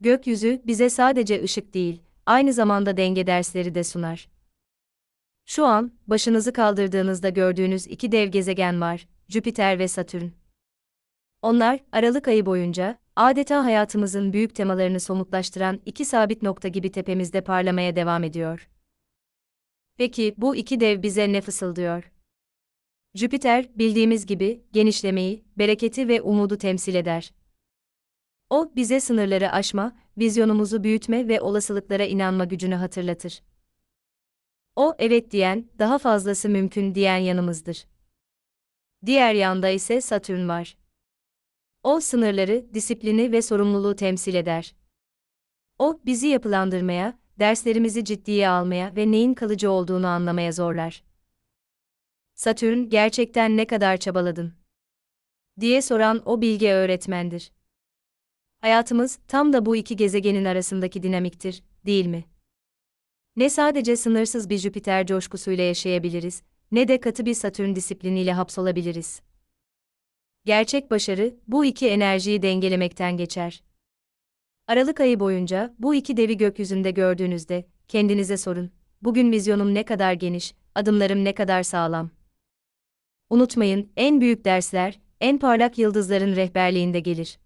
Gökyüzü bize sadece ışık değil, aynı zamanda denge dersleri de sunar. Şu an, başınızı kaldırdığınızda gördüğünüz iki dev gezegen var, Jüpiter ve Satürn. Onlar, Aralık ayı boyunca, adeta hayatımızın büyük temalarını somutlaştıran iki sabit nokta gibi tepemizde parlamaya devam ediyor. Peki, bu iki dev bize ne fısıldıyor? Jüpiter, bildiğimiz gibi, genişlemeyi, bereketi ve umudu temsil eder. O, bize sınırları aşma, vizyonumuzu büyütme ve olasılıklara inanma gücünü hatırlatır. O, evet diyen, daha fazlası mümkün diyen yanımızdır. Diğer yanda ise Satürn var. O, sınırları, disiplini ve sorumluluğu temsil eder. O, bizi yapılandırmaya, derslerimizi ciddiye almaya ve neyin kalıcı olduğunu anlamaya zorlar. Satürn, gerçekten ne kadar çabaladın? diye soran o bilge öğretmendir. Hayatımız tam da bu iki gezegenin arasındaki dinamiktir, değil mi? Ne sadece sınırsız bir Jüpiter coşkusuyla yaşayabiliriz, ne de katı bir Satürn disipliniyle hapsolabiliriz. Gerçek başarı, bu iki enerjiyi dengelemekten geçer. Aralık ayı boyunca bu iki devi gökyüzünde gördüğünüzde, kendinize sorun, bugün vizyonum ne kadar geniş, adımlarım ne kadar sağlam. Unutmayın, en büyük dersler, en parlak yıldızların rehberliğinde gelir.